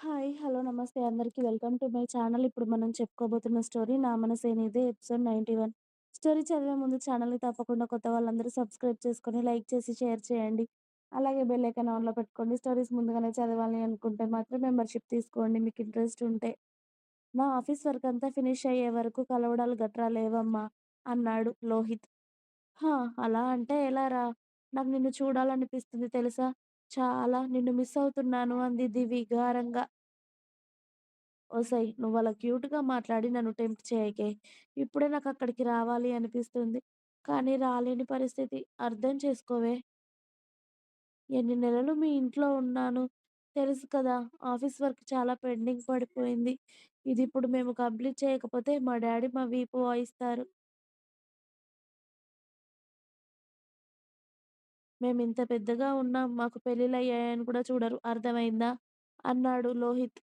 Hi. Hello. నమస్తే అందరికీ welcome to my channel. ఇప్పుడు మనం చెప్పుకోబోతున్న స్టోరీ 'నా మనసేనిదే' ఎపిసోడ్ 91. స్టోరీ చదివే ముందు ఛానల్‌ని తప్పకుండా కొత్త వాళ్ళందరూ సబ్స్క్రైబ్ చేసుకొని, లైక్ చేసి, షేర్ చేయండి. అలాగే బెల్ ఐకాన్ ఆన్‌లో పెట్టుకోండి. స్టోరీస్ ముందుగానే చదవాలి అనుకుంటే మాత్రం మెంబర్‌షిప్ తీసుకోండి మీకు ఇంట్రెస్ట్ ఉంటే. నా ఆఫీస్ వర్క్ అంతా ఫినిష్ అయ్యే వరకు కలవడాలు గట్రా లేవమ్మా అన్నాడు లోహిత్. హా! అలా అంటే ఎలారా? నాకు నిన్ను చూడాలనిపిస్తుంది తెలుసా? చాలా. నిన్ను మిస్ అవుతున్నాను అంది దివి గారంగా. నువ్వు నువ్వలా క్యూట్‌గా మాట్లాడి నన్ను టెంప్ట్ చేయకే. ఇప్పుడే నాకక్కడికి రావాలి అనిపిస్తుంది. కానీ రాలేని పరిస్థితి. అర్థం చేసుకోవే. ఎన్ని నెలలు మీ ఇంట్లో ఉన్నాను. తెలుసు కదా! ఆఫీస్ వర్క్ చాలా పెండింగ్ పడిపోయింది. ఇదిప్పుడు మేము కంప్లీట్ చేయకపోతే మా డాడీ మా వీపు వాయిస్తారు. మేమింత పెద్దగా ఉన్నాం. మాకు పెళ్ళిళ్ళయ్యాయని కూడా చూడరు. అర్థమైందా? అన్నాడు లోహిత్.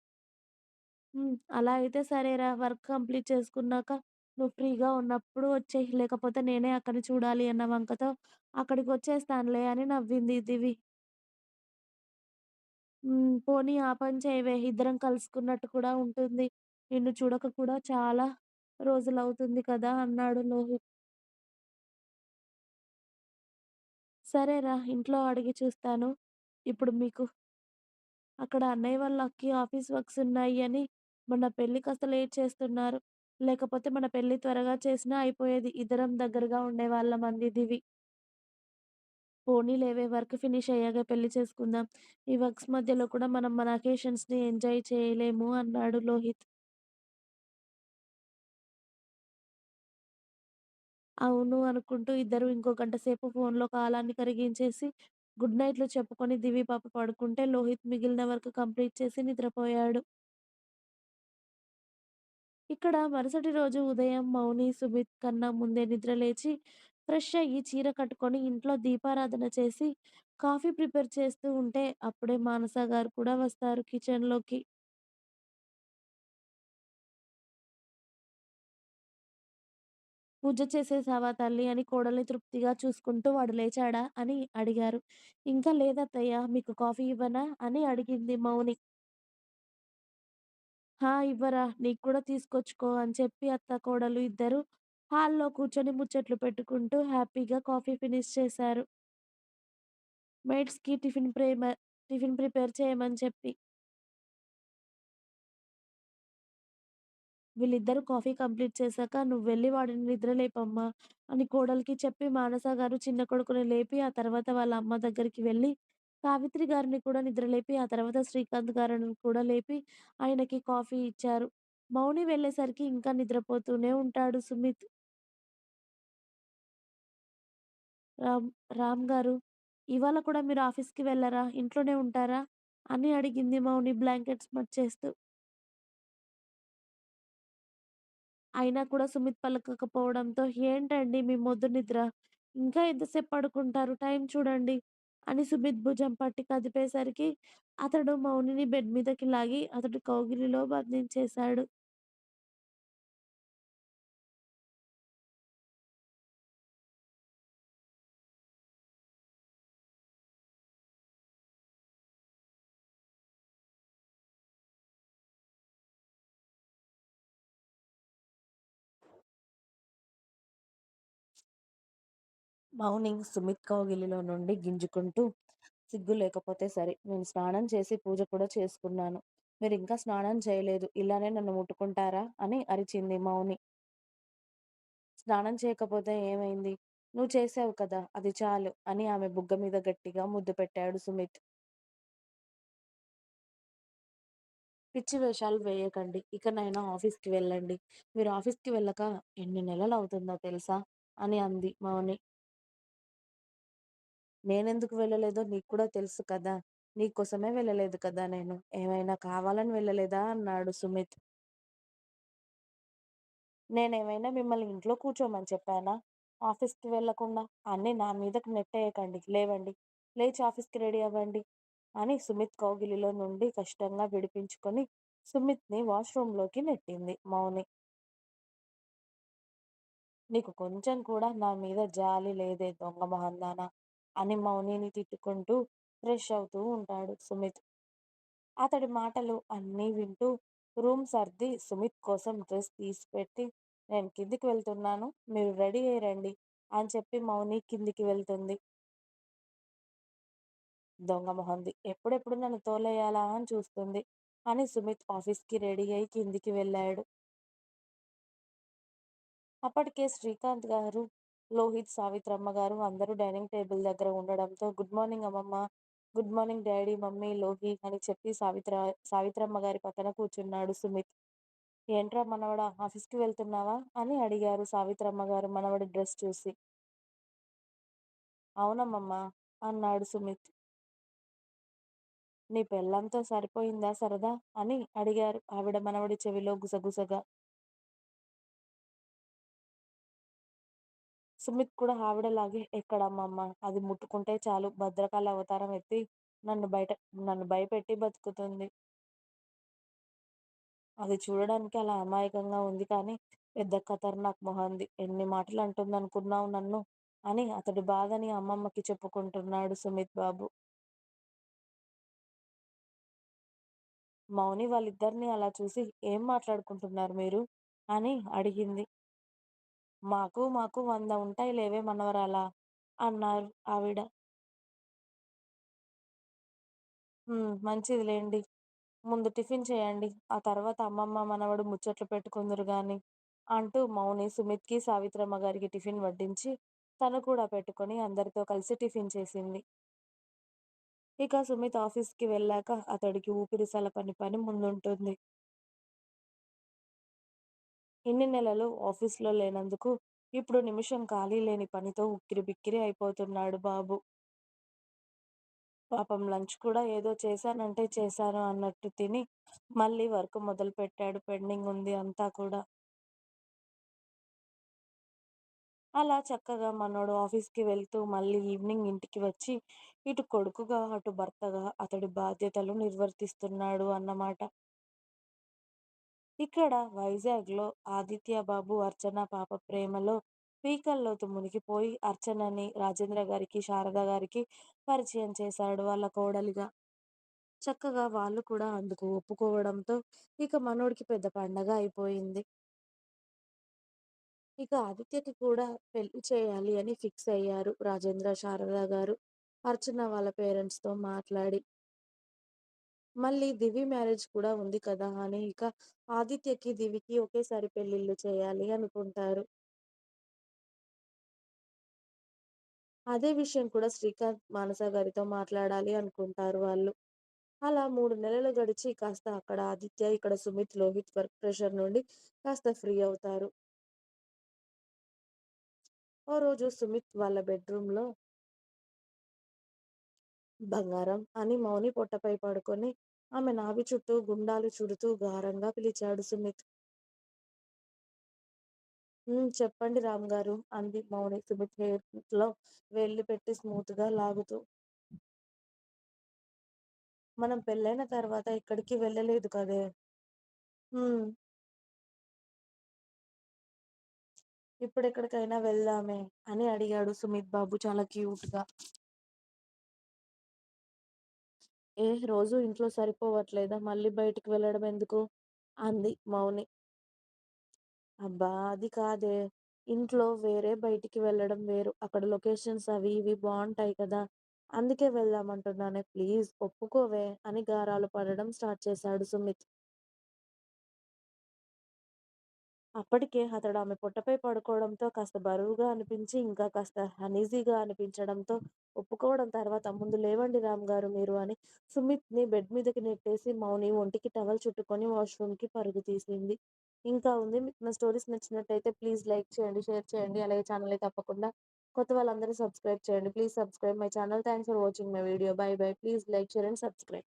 హ్మ్. అలా అయితే సరేరా! వర్క్ కంప్లీట్ చేసుకున్నాక నువ్వు ఫ్రీగా ఉన్నప్పుడు వచ్చేయి లేకపోతే నేనే అక్కని చూడాలి అన్న వంకతో అక్కడికొచ్చేస్తానులే అని నవ్వింది దివి. హ్మ్. పోనీ ఆ పని చేయవే. ఇద్దరం కలుసుకున్నట్టు కూడా ఉంటుంది. నిన్ను చూడక కూడా చాలా రోజులవుతుంది కదా! అన్నాడు లోహిత్. సరేరా! ఇంట్లో అడిగి చూస్తాను. ఇప్పుడు మీకు అక్కడ అన్నయ్య వాళ్ళ అక్కకి ఆఫీస్ వర్క్స్ ఉన్నాయి అని మన పెళ్ళి కాస్త లేట్ చేస్తున్నారు. లేకపోతే మన పెళ్ళి త్వరగా చేసినా అయిపోయేది. ఇద్దరం దగ్గరగా ఉండేవాళ్ళం అంది దివి. పోనీలేవే వర్క్ ఫినిష్ అయ్యాక పెళ్ళి చేసుకుందాం. ఈ వర్క్స్ మధ్యలో కూడా మనం మన అకేషన్స్‌ని ఎంజాయ్ చేయలేము అన్నాడు లోహిత్. అవును అనుకుంటూ ఇద్దరు ఇంకో గంట సేపు ఫోన్‌లో కాలాన్ని కరిగించేసి గుడ్ నైట్‌లు చెప్పుకొని దివి పాప పడుకుంటే లోహిత్ మిగిలిన వర్క్ కంప్లీట్ చేసి నిద్రపోయాడు. ఇక్కడ మరుసటి రోజు ఉదయం మౌని, సుమిత్ కన్నా ముందే నిద్రలేచి ఫ్రెష్ అయ్యి చీర కట్టుకొని ఇంట్లో దీపారాధన చేసి కాఫీ ప్రిపేర్ చేస్తూ ఉంటే అప్పుడే మానస గారు కూడా వస్తారు కిచెన్‌లోకి. పూజ చేసేసావా తల్లి అని కోడల్ని తృప్తిగా చూసుకుంటూ వాడు లేచాడా? అని అడిగారు. ఇంకా లేదత్తయ్య మీకు కాఫీ ఇవ్వనా? అని అడిగింది మౌని. హా! ఇవ్వరా! నీకు కూడా తీసుకొచ్చుకో అని చెప్పి అత్త, కోడలు ఇద్దరూ హాల్‌లో కూర్చొని ముచ్చట్లు పెట్టుకుంటూ హ్యాపీగా కాఫీ ఫినిష్ చేశారు. మెయిడ్స్‌కి టిఫిన్ ప్రేమ టిఫిన్ ప్రిపేర్ చేయమని చెప్పి. వీళ్ళిద్దరూ కాఫీ కంప్లీట్ చేశాక నువ్వు వెళ్ళి వాడిని నిద్రలేపమ్మా" అని కోడలికి చెప్పి మానస గారు చిన్న కొడుకుని లేపి ఆ తర్వాత వాళ్ళ అమ్మ దగ్గరికి వెళ్ళి సావిత్రి గారిని కూడా నిద్రలేపి ఆ తర్వాత శ్రీకాంత్ గారిని కూడా లేపి ఆయనకి కాఫీ ఇచ్చారు. మౌని వెళ్ళేసరికి ఇంకా నిద్రపోతూనే ఉంటాడు సుమిత్. రామ్ రామ్ గారు ఇవాళ కూడా మీరు ఆఫీస్‌కి వెళ్ళరా ఇంట్లోనే ఉంటారా? అని అడిగింది మౌని బ్లాంకెట్స్ మర్చేస్తూ. అయినా కూడా సుమిత్ పలకకపోవడంతో "ఏంటండి మీ మొద్దు నిద్ర? ఇంకా ఎంతసేపు పడుకుంటారు? టైం చూడండి" అని సుమిత్ భుజం పట్టి కదిపేసరికి అతడు మౌనిని బెడ్ మీదకి లాగి అతడి కౌగిలిలో బంధించేశాడు. మౌనింగ్ సుమిత్ కౌగిలిలో నుండి గింజుకుంటూ సిగ్గు లేకపోతే సరే నేను స్నానం చేసి పూజ కూడా చేసుకున్నాను. మీరు ఇంకా స్నానం చేయలేదు. ఇలానే నన్ను ముట్టుకుంటారా? అని అరిచింది మౌని. స్నానం చేయకపోతే ఏమైంది? నువ్వు చేసావు కదా! అది చాలు అని ఆమె బుగ్గ మీద గట్టిగా ముద్దు పెట్టాడు సుమిత్. పిచ్చి వేషాలు వేయకండి. ఇకనైనా ఆఫీస్‌కి వెళ్ళండి. మీరు ఆఫీస్‌కి వెళ్ళక ఎన్ని నెలలు అవుతుందో తెలుసా? అని అంది మౌని. నేనెందుకు వెళ్ళలేదో నీకు కూడా తెలుసు కదా! నీకోసమే వెళ్ళలేదు కదా నేను. ఏమైనా కావాలని వెళ్ళలేదా? అన్నాడు సుమిత్. నేనేమైనా మిమ్మల్ని ఇంట్లో కూర్చోమని చెప్పానా? ఆఫీస్‌కి వెళ్ళకుండా? అన్నీ నా మీదకి నెట్టేయకండి. లేవండి. లేచి ఆఫీస్‌కి రెడీ అవ్వండి. అని సుమిత్ కౌగిలిలో నుండి కష్టంగా విడిపించుకొని సుమిత్‌ని వాష్‌రూమ్‌లోకి నెట్టింది మౌని. నీకు కొంచెం కూడా నా మీద జాలి లేదే దొంగ మహందానా అని మౌనిని తిట్టుకుంటూ ఫ్రెష్ అవుతూ ఉంటాడు సుమిత్. అతడి మాటలు అన్నీ వింటూ రూమ్ సర్ది సుమిత్ కోసం డ్రెస్ తీసిపెట్టి నేను కిందికి వెళ్తున్నాను. మీరు రెడీ అయ్యండి రండి అని చెప్పి మౌని కిందికి వెళ్తుంది. దొంగ మొహంది. ఎప్పుడెప్పుడు నన్ను తోలెయ్యాలా అని చూస్తుంది అని సుమిత్ ఆఫీస్‌కి రెడీ అయి కిందికి వెళ్ళాడు. అప్పటికే శ్రీకాంత్ గారు, లోహిత్, సావిత్రమ్మ గారు అందరూ డైనింగ్ టేబుల్ దగ్గర ఉండడంతో గుడ్ మార్నింగ్ అమ్మమ్మ, good morning daddy, mummy, Lohi అని చెప్పి సావిత్ర సావిత్రమ్మ గారి పక్కన కూర్చున్నాడు సుమిత్. ఏంట్రా మనవడా ఆఫీస్‌కి వెళ్తున్నావా? అని అడిగారు సావిత్రమ్మ గారు మనవడి డ్రెస్ చూసి. అవునమ్మమ్మా! అన్నాడు సుమిత్. నీ పెళ్ళంతా సరిపోయిందా సరదా? అని అడిగారు ఆవిడ మనవడి చెవిలో గుసగుసగా. సుమిత్ కూడా ఆవిడలాగే ఎక్కడమ్మమ్మ అది ముట్టుకుంటే చాలు భద్రకాళి అవతారం ఎత్తి నన్ను బయట నన్ను భయపెట్టి బతుకుతుంది. అది చూడడానికి అలా అమాయకంగా ఉంది కానీ పెద్ద ఖతర్నాక్ మొహంది. ఎన్ని మాటలు అంటుందనుకున్నావు నన్ను? అని అతడి బాధని అమ్మమ్మకి చెప్పుకుంటున్నాడు సుమిత్ బాబు. మౌని వాళ్ళిద్దరిని అలా చూసి ఏం మాట్లాడుకుంటున్నారు మీరు? అని అడిగింది. మాకు మాకు వంద ఉంటాయిలేవే మనవరాలా! అన్నారు ఆవిడ. హ్మ్. మంచిదిలెండి. ముందు టిఫిన్ చేయండి. ఆ తర్వాత అమ్మమ్మ, మనవడు ముచ్చట్లు పెట్టుకుందురు గాని అంటూ మౌని సుమిత్‌కి, సావిత్రమ్మ గారికి టిఫిన్ వడ్డించి తను కూడా పెట్టుకొని అందరితో కలిసి టిఫిన్ చేసింది. ఇక సుమిత్ ఆఫీస్‌కి వెళ్ళాక అతడికి ఊపిరి సలపని పని ముందుంటుంది. ఇన్ని నెలలు ఆఫీస్‌లో లేనందుకు ఇప్పుడు నిమిషం ఖాళీ లేని పనితో ఉక్కిరి బిక్కిరి అయిపోతున్నాడు బాబు. పాపం లంచ్ కూడా ఏదో చేశానంటే చేశాను అన్నట్టు తిని మళ్ళీ వర్క్ మొదలు పెట్టాడు పెండింగ్ ఉంది అంతా కూడా. అలా చక్కగా మనోడు ఆఫీస్‌కి వెళ్తూ మళ్ళీ ఈవినింగ్ ఇంటికి వచ్చి ఇటు కొడుకుగా, అటు భర్తగా అతడి బాధ్యతలు నిర్వర్తిస్తున్నాడు అన్నమాట. ఇక్కడ వైజాగ్‌లో ఆదిత్య బాబు, అర్చన పాప ప్రేమలో పీకల్లోతు మునిగిపోయి అర్చనని రాజేంద్ర గారికి, శారద గారికి పరిచయం చేశాడు వాళ్ళ కోడలిగా. చక్కగా వాళ్ళు కూడా అందుకు ఒప్పుకోవడంతో ఇక మనోడికి పెద్ద పండగ అయిపోయింది. ఇక ఆదిత్యకి కూడా పెళ్ళి చేయాలి అని ఫిక్స్ అయ్యారు రాజేంద్ర, శారద గారు. అర్చన వాళ్ళ పేరెంట్స్‌తో మాట్లాడి. మళ్ళీ దివి మ్యారేజ్ కూడా ఉంది కదా అని ఇక ఆదిత్యకి, దివికి ఒకేసారి పెళ్ళిళ్ళు చేయాలి అనుకుంటారు. అదే విషయం కూడా శ్రీకాంత్, మానస గారితో మాట్లాడాలి అనుకుంటారు వాళ్ళు. అలా మూడు నెలలు గడిచి కాస్త అక్కడ ఆదిత్య, ఇక్కడ సుమిత్, లోహిత్ వర్క్ ప్రెషర్ నుండి కాస్త ఫ్రీ అవుతారు. ఓ రోజు సుమిత్ వాళ్ళ బెడ్‌రూమ్‌లో బంగారం అని మౌని పొట్టపై పడుకొని ఆమె నాభి చుట్టూ గుండాలు చుడుతూ గారంగా పిలిచాడు సుమిత్. హ్మ్. చెప్పండి గారు అంది మౌని సుమిత్ హెయిర్లో వెళ్ళి పెట్టి స్మూత్గా లాగుతూ. మనం పెళ్ళైన తర్వాత ఇక్కడికి వెళ్ళలేదు కదే! ఇప్పుడు ఎక్కడికైనా వెళ్దామే అని అడిగాడు సుమిత్ బాబు చాలా క్యూట్‌గా. ఏ రోజు ఇంట్లో సరిపోవట్లేదా? మళ్ళీ బయటికి వెళ్ళడం ఎందుకు? అంది మౌని. అబ్బా! అది కాదే. ఇంట్లో వేరే బయటికి వెళ్ళడం వేరు. అక్కడ లొకేషన్స్ అవి ఇవి బావుంటాయి కదా! అందుకే వెళ్దామంటున్నానే ప్లీజ్ ఒప్పుకోవే అని గారాలు పడడం స్టార్ట్ చేశాడు సుమిత్. అప్పటికే అతడు ఆమె పొట్టపై పడుకోవడంతో కాస్త బరువుగా అనిపించి, ఇంకా కాస్త అనీజీగా అనిపించడంతో ఒప్పుకోవడం తర్వాత ముందు లేవండి రామ్ గారు మీరు అని సుమిత్‌ని బెడ్ మీదకి నెట్టేసి మౌని ఒంటికి టవల్ చుట్టుకొని వాష్‌రూమ్‌కి పరుగు తీసింది. ఇంకా ఉంది. మీకు నా స్టోరీస్ నచ్చినట్టయితే ప్లీజ్ లైక్ చేయండి, షేర్ చేయండి. అలాగే ఛానల్ తప్పకుండా కొత్త వాళ్ళందరూ సబ్స్క్రైబ్ చేయండి. Please subscribe my channel. Thanks for watching my video. Bye bye. Please like, share and subscribe.